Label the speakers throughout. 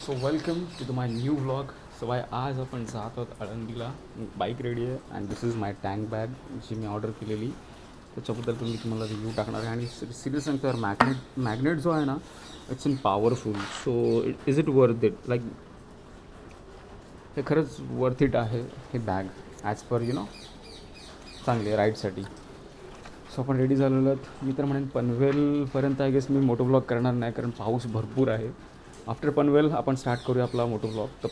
Speaker 1: So welcome to the my new vlog so bye आज आपण जात आहोत आळंदीला. बाईक रेडी आहे and this is my tank bag जी मी ऑर्डर केलेली. त्याच्याबद्दल पण मी तुम्हाला रिव्ह्यू टाकणार आहे. आणि सिरियस सांगतो यार मॅग्नेट मॅग्नेट जो आहे ना it's in powerful so it is it worth it like हे खरंच वर्थ इट आहे हे bag as per you know चांगले राईडसाठी सो आपण रेडी झालेलो आहोत. मी तर म्हणेन पनवेलपर्यंत आय गेस मी मोटो ब्लॉग करणार नाही कारण पाऊस भरपूर आहे. आफ्टर पनवेल आपण स्टार्ट करूया आपला मोटो ब्लॉग तर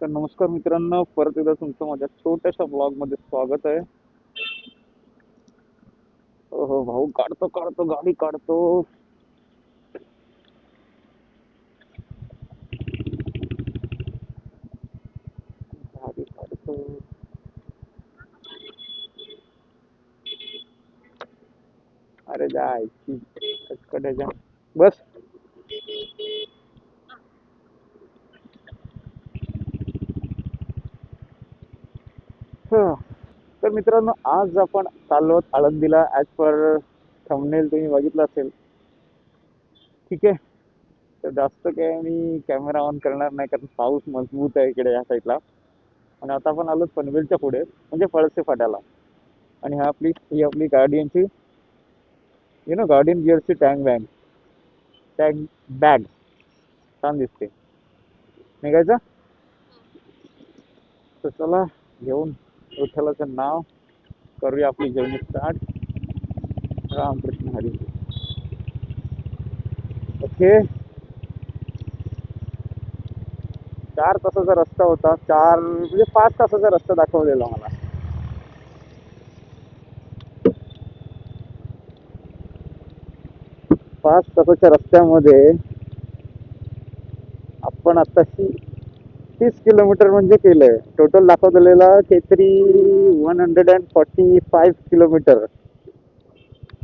Speaker 1: तर नमस्कार मित्रांनो परत एकदा तुमचं माझ्या छोट्याशा ब्लॉगमध्ये स्वागत आहे. हो भाऊ काढतो काढतो गाडी काढतो. गाडी काढतो. अरे जायची जा बस हं. तर मित्रांनो आज आपण चाललो आळंदीला ॲज पर थंबनेल तुम्ही बघितलं असेल. ठीक आहे. तर जास्त काय मी कॅमेरा ऑन करणार नाही कारण पाऊस मजबूत आहे इकडे या साईडला आणि आता आपण आलो पनवेलच्या पुढे म्हणजे फळसे फाट्याला. आणि हा आपली ही आपली गार्डियनची यु नो गार्डियन गिअरची टँक बॅग टँक बॅग छान दिसते. निघायचं? तर चला घेऊन. विठ्ठलाचं नाव करूया आपली journey start Ramkrishna Hari. Okay. चार तासाचा रस्ता होता. चार म्हणजे पाच तासाचा रस्ता दाखवलेला मला. पाच तासाच्या रस्त्यामध्ये आपण आताशी तीस किलोमीटर म्हणजे केलंय. टोटल दाखवलेला काहीतरी one hundred and forty five kilometre.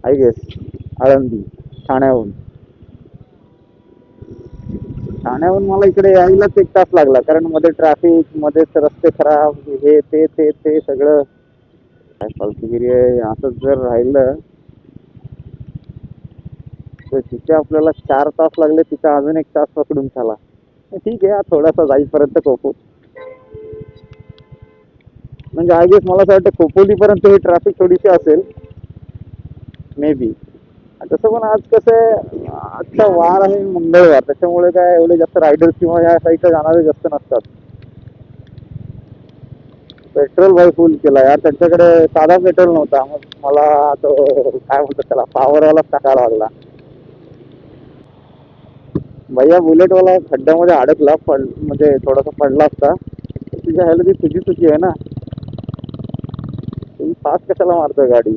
Speaker 1: I guess Alandi ठाण्याहून. ठाण्याहून मला इकडे यायलाच एक तास लागला कारण मध्ये ट्रॅफिक मध्येच रस्ते खराब हे ते ते ते सगळं. काय फालतूगिरी आहे असंच जर राहिलं तर तिथे आपल्याला चार तास लागले तिथे अजून एक तास पकडून झाला. ठीक आहे हा थोडासा जाईपर्यंत खोपो म्हणजे आय गेस मला असं वाटतं खोपोलीपर्यंत ही ट्रॅफिक थोडीशी असेल. मे बी तसं पण आज कसं आहे आजचा वार आहे मंगळवार. त्याच्यामुळे काय एवढे जास्त रायडर्स किंवा या साईडला जाणारे जास्त नसतात. पेट्रोल भाई फुल केला. यार त्यांच्याकडे साधा पेट्रोल नव्हता. मग मला तो काय म्हणतात त्याला पॉवरवालाच टाकावा लागला. भैया बुलेटवाला खड्ड्यामध्ये अडकला पड म्हणजे थोडासा पडला असता. तुझ्या ह्याला ती तुझी चुकी आहे ना? तुम्ही फास्ट कशाला मारतोय गाडी?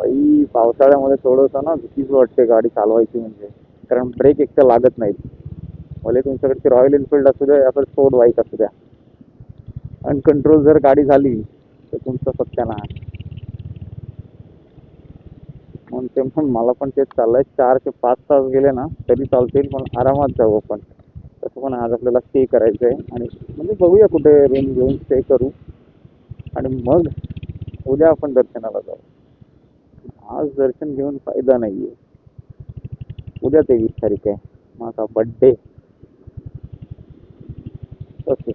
Speaker 1: आई पावसाळ्यामध्ये थोडंसं ना भीतीच वाटते गाडी चालवायची म्हणजे. कारण ब्रेक एक तर लागत नाहीत. भले तुमच्याकडची रॉयल एनफिल्ड असू द्या या तर स्पोर्ट बाईक असू द्या. अनकंट्रोल जर गाडी झाली तर तुमचं सत्यानाश म्हणून ते पण मला पण तेच चाललंय. चार ते पाच तास गेले ना तरी चालतील पण आरामात जाऊ आपण. तसं पण आज आपल्याला स्टे करायचं आहे आणि म्हणजे बघूया कुठे रूम घेऊन स्टे करू. आणि मग उद्या आपण दर्शनाला जाऊ. आज दर्शन घेऊन फायदा नाही आहे उद्या तेवीस तारीख आहे. माझा बड्डे ओके.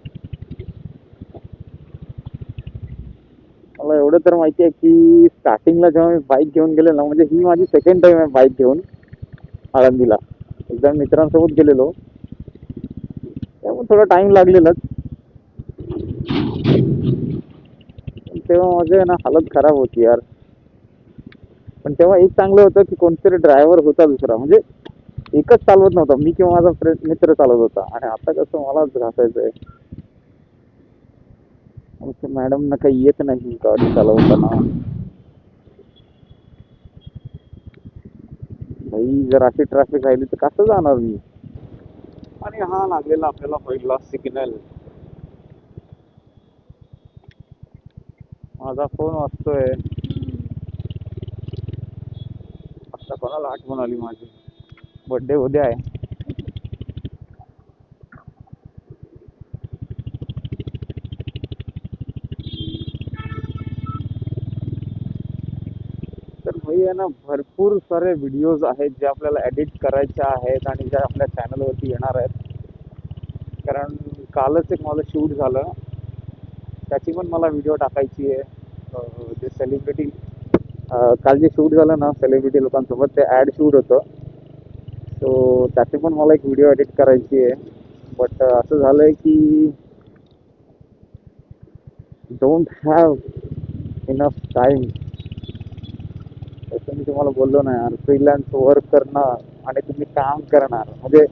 Speaker 1: मला एवढं तर माहिती आहे की स्टार्टिंगला जेव्हा मी बाईक घेऊन गेलो ना म्हणजे ही माझी सेकंड टाईम आहे बाईक घेऊन आळंदीला. एकदा मित्रांसोबत गेलेलो. त्यामुळे थोडा टाईम लागलेलाच. तेव्हा माझे ना हालत खराब होती यार. पण तेव्हा एक चांगलं होतं की कोणतरी ड्रायव्हर होता दुसरा. म्हणजे एकच चालवत नव्हता. मी किंवा माझा फ्रेंड मित्र चालवत होता. आणि आता कसं मलाच घासायचं आहे आमच्या मॅडमना काही येत नाही गाडी चालवताना. भाई जर अशी ट्रॅफिक राहिली तर कसं जाणार मी? आणि हा लागलेला आपल्याला पहिला सिग्नल माझा फोन वाजतोय. आता कोणाला आठवण आली माझी? बर्थडे उद्या आहे तर भाई आहे ना भरपूर सारे व्हिडिओज आहेत जे आपल्याला एडिट करायचे आहेत आणि ज्या आपल्या चॅनलवरती येणार आहेत. कारण कालच एक माझं शूट झालं. त्याची पण मला व्हिडिओ टाकायची आहे. जे सेलिब्रिटी काल जे शूट झालं ना सेलिब्रिटी लोकांसोबत ते ॲड शूट होतं. सो त्याची पण मला एक व्हिडिओ एडिट करायची आहे. बट असं झालं आहे की डोंट हॅव इनफ टाईम जसं मी तुम्हाला बोललो ना यार फ्रीलान्स वर्क करणं आणि तुम्ही काम करणार. म्हणजे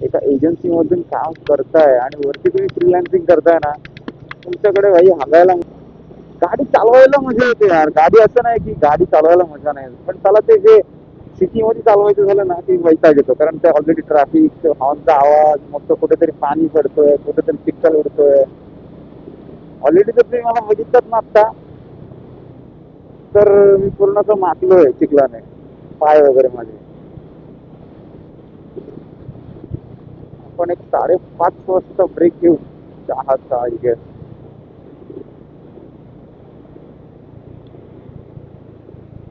Speaker 1: एका एजन्सीमधून काम करताय आणि वरती तुम्ही फ्रीलान्सिंग करताय ना तुमच्याकडे भाई हागायला गाडी चालवायला मजा येते यार. गाडी असं नाही की गाडी चालवायला मजा नाही. पण त्याला ते जे सिटीमध्ये चालवायचं झालं ना ते वैताग येतो. कारण ते ऑलरेडी ट्रॅफिक हॉर्नचा आवाज मग तो कुठेतरी पाणी पडतोय कुठेतरी चिखल उडतोय. ऑलरेडी जर तुम्ही मला बघितलं ना आता. तर मी पूर्ण असं मातलोय चिखलाने. पाय वगैरे माझे. आपण एक साडेपाच वाजता ब्रेक घेऊ. चहाचा आय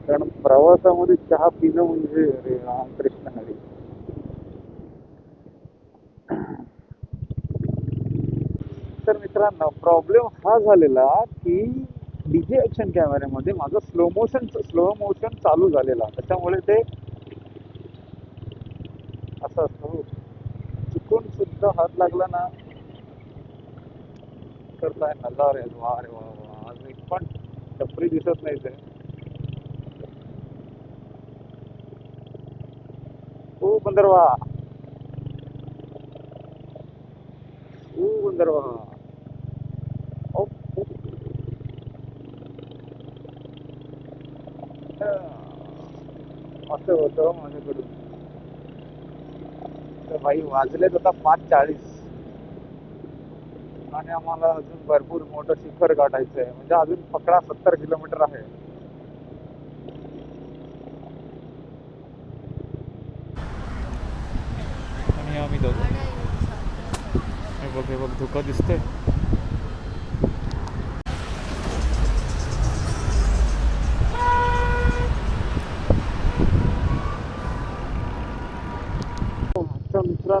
Speaker 1: कारण प्रवासामध्ये चहा पिणं म्हणजे अरे रामकृष्ण हरी तर मित्रांनो प्रॉब्लेम हा झालेला की डीजे ऍक्शन कॅमेऱ्यामध्ये माझं स्लो मोशन स्लो मोशन चालू झालेला त्याच्यामुळे ते असं असतं हो. चुकून सुद्धा हात लागला ना करताय काय नजारे वा रे वा वा. आज एक पण टपरी दिसत नाही ते. ओ बंदरवा. ओ बंदरवा ओ, ओ. असं होतं माझ्याकडून तर भाई वाजलेत आता पाच चाळीस. आणि आम्हाला अजून भरपूर मोठं शिखर गाठायचं आहे म्हणजे अजून पकडा सत्तर किलोमीटर आहे. आणि आम्ही जाऊ हे बघ हे बघ धुकं दिसतंय.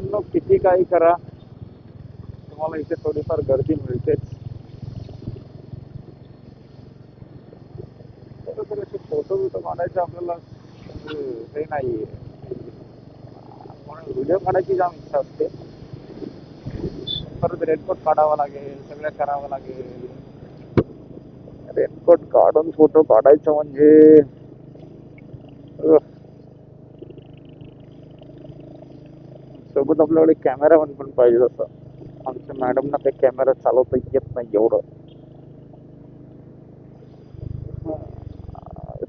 Speaker 1: मित्रांनो किती काही करा. तुम्हाला इथे थोडीफार गर्दी मिळतेच. असे फोटो बिटो काढायचे आपल्याला म्हणजे हे नाही म्हणून व्हिडिओ काढायची जाम इच्छा असते. परत रेनकोट काढावा लागेल सगळं करावं लागेल. रेनकोट काढून फोटो काढायचं म्हणजे सोबत आपल्याकडे कॅमेरामॅन पण पाहिजे असं आमच्या मॅडमना काही कॅमेरा चालवता येत नाही एवढं.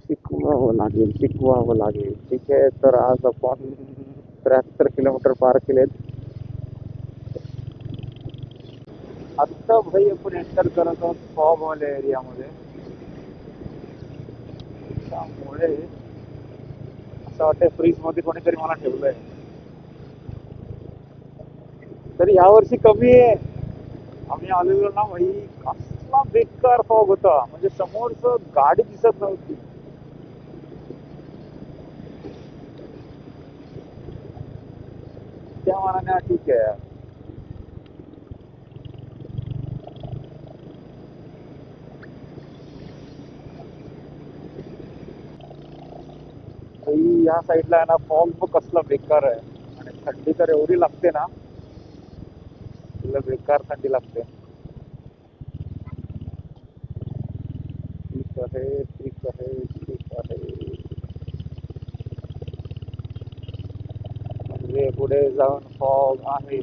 Speaker 1: शिकवावं लागेल शिकवावं लागेल. ठीक आहे तर आज आपण त्र्याहत्तर किलोमीटर पार केलेत. आत्ता भाई आपण एंटर करत आहोत फॉबवाल्या एरियामध्ये. त्यामुळे असं वाटतं फ्रीजमध्ये कोणीतरी मला ठेवलंय. तरी यावर्षी कमी आहे. आम्ही आलेलो ना भाई कसला बेकार फॉग होता. म्हणजे समोरच गाडी दिसत नव्हती. त्या मानाने ठीक आहे. या साईडला आहे ना फॉग पण कसला बेकार आहे. आणि थंडी तर एवढी लागते ना. तुला बेकार थंडी लागते. ठीक आहे ठीक आहे ठीक आहे. म्हणजे पुढे जाऊन फॉग आहे.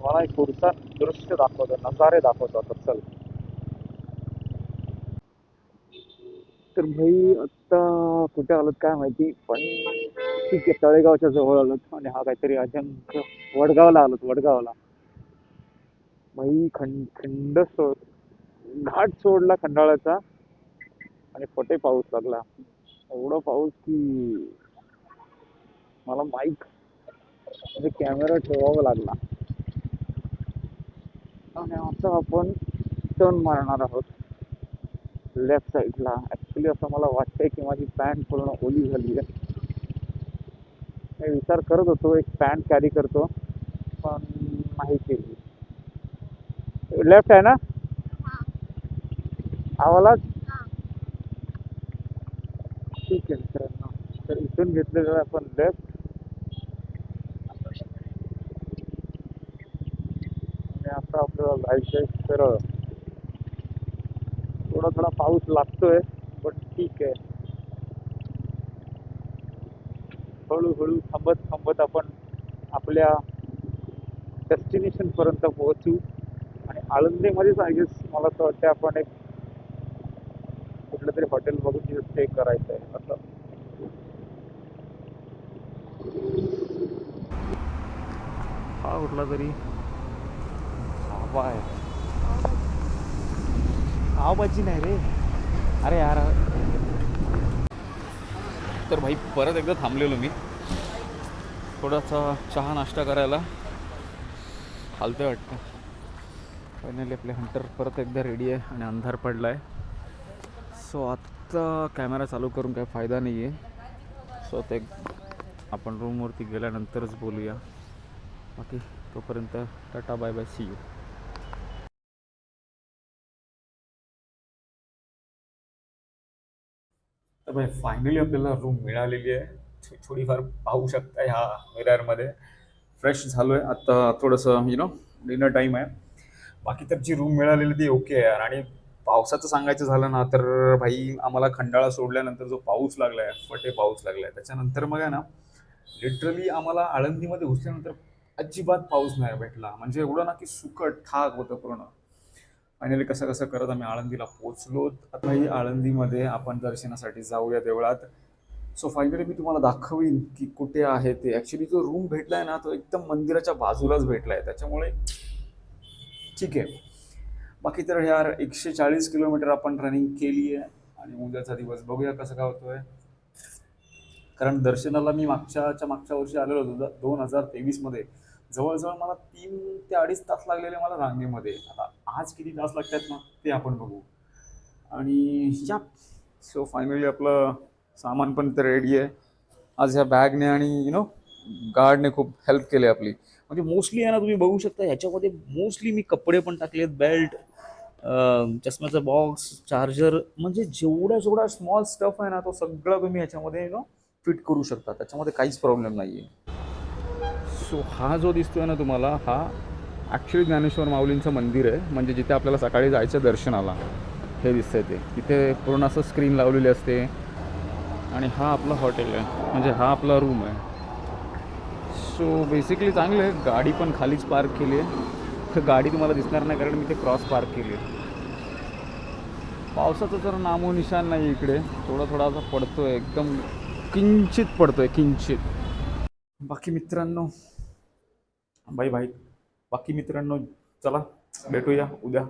Speaker 1: मला एक पुढचा दृश्य दाखवतो नजारे दाखवतो आता चल. तर भाई आत्ता कुठे आलोत काय माहिती पण ठीक आहे तळेगावच्या जवळ आलोत. आणि हा काहीतरी अजंक वडगावला आलोत वडगावला. भाई खंड खंड सो घाट सोडला खंडाळ्याचा आणि फटे पाऊस लागला. एवढा पाऊस की मला माईक म्हणजे कॅमेरा ठेवावा लागला. आणि आता आपण टर्न मारणार आहोत. लेफ्ट साईडला ऍक्च्युली ॲक्च्युली असं मला वाटतंय की माझी पॅन्ट पूर्ण ओली झाली आहे. मी विचार करत होतो एक पॅन्ट कॅरी करतो पण नाही. केली लेफ्ट आहे ना? आवाला ठीक आहे मित्रांनो तर इथून घेतलेलं आहे आपण लेफ्ट आणि आता आपल्याला जायचंय सरळ. थोडा थोडा पाऊस लागतोय पण ठीक आहे. हळूहळू थांबत थांबत आपण आपल्या डेस्टिनेशन पर्यंत पोहोचू. आणि आळंदीमध्येच आय गेस मला तर वाटतं आपण एक कुठलं तरी हॉटेल बघून तिथे स्टे करायचं आहे असं. हा कुठला तरी धाबा आहे पावभाजी नाही रे. अरे यार.
Speaker 2: तर भाई परत एकदा थांबलेलो मी. थोडासा चहा नाश्ता करायला हालतंय वाटतं. फायनली आपले हंटर परत एकदा रेडी आहे आणि अंधार पडला आहे सो आत्ता कॅमेरा चालू करून काही फायदा नाही आहे सो ते आपण रूमवरती गेल्यानंतरच बोलूया. बाकी तोपर्यंत tata bye bye see you तर भाई फायनली आपल्याला रूम मिळालेली आहे. थोडीफार पाहू शकता ह्या मिररमध्ये. फ्रेश झालो आहे आत्ता थोडंसं यु नो डिनर टाईम आहे. बाकी तर जी रूम मिळालेली ती ओके आहे यार. आणि पावसाचं सांगायचं झालं ना तर भाई आम्हाला खंडाळा सोडल्यानंतर जो पाऊस लागला आहे फटे पाऊस लागला आहे त्याच्यानंतर मग आहे ना लिटरली आम्हाला आळंदीमध्ये घुसल्यानंतर अजिबात पाऊस नाही भेटला. म्हणजे एवढं ना की सुकट ठाक होतं पूर्ण. फायनली कसं कसं करत आम्ही आळंदीला पोचलो आता ही आळंदीमध्ये आपण दर्शनासाठी जाऊया देवळात. सो फायनली मी तुम्हाला दाखवीन की कुठे आहे ते. ॲक्च्युली जो रूम भेटलाय ना तो एकदम मंदिराच्या बाजूलाच भेटलाय. त्याच्यामुळे ठीक आहे. बाकी तर यार एकशे चाळीस किलोमीटर आपण रनिंग केली आहे. आणि उद्याचा दिवस बघूया कसं काय होतोय. कारण दर्शनाला मी मागच्याच्या मागच्या वर्षी आलेलो होतो दोन हजार तेवीसमध्ये जवळजवळ मला तीन ते अडीच तास लागलेले मला रांगेमध्ये. आता आज किती तास लागतात ना ते आपण बघू. आणि या. सो फायनली आपलं सामान पण तर रेडी आहे. आज ह्या बॅगने आणि यु नो गार्डने खूप हेल्प केली आपली. म्हणजे मोस्टली आहे ना तुम्ही बघू शकता ह्याच्यामध्ये मोस्टली मी कपडे पण टाकलेत बेल्ट चष्म्याचा बॉक्स चार्जर म्हणजे जेवढा जेवढा स्मॉल स्टफ आहे ना तो सगळा तुम्ही ह्याच्यामध्ये यु नो फिट करू शकता. त्याच्यामध्ये काहीच प्रॉब्लेम नाही आहे सो हा जो दिसतोय ना तुम्हाला हा ॲक्च्युली ज्ञानेश्वर माऊलींचं मंदिर आहे. म्हणजे जिथे आपल्याला सकाळी जायचं दर्शनाला. हे दिसतंय ते. तिथे पूर्ण असं स्क्रीन लावलेली असते. आणि हा आपला हॉटेल आहे. म्हणजे हा आपला रूम आहे. सो बेसिकली चांगलं आहे. गाडी पण खालीच पार्क केली आहे. तर गाडी तुम्हाला दिसणार नाही कारण मी ते क्रॉस पार्क केली आहे. पावसाचं तर नामोनिशान नाही इकडे. थोडा थोडा असा पडतोय. एकदम किंचित पडतोय किंचित. बाकी मित्रांनो बाई बाई. बाकी मित्रांनो चला भेटूया उद्या.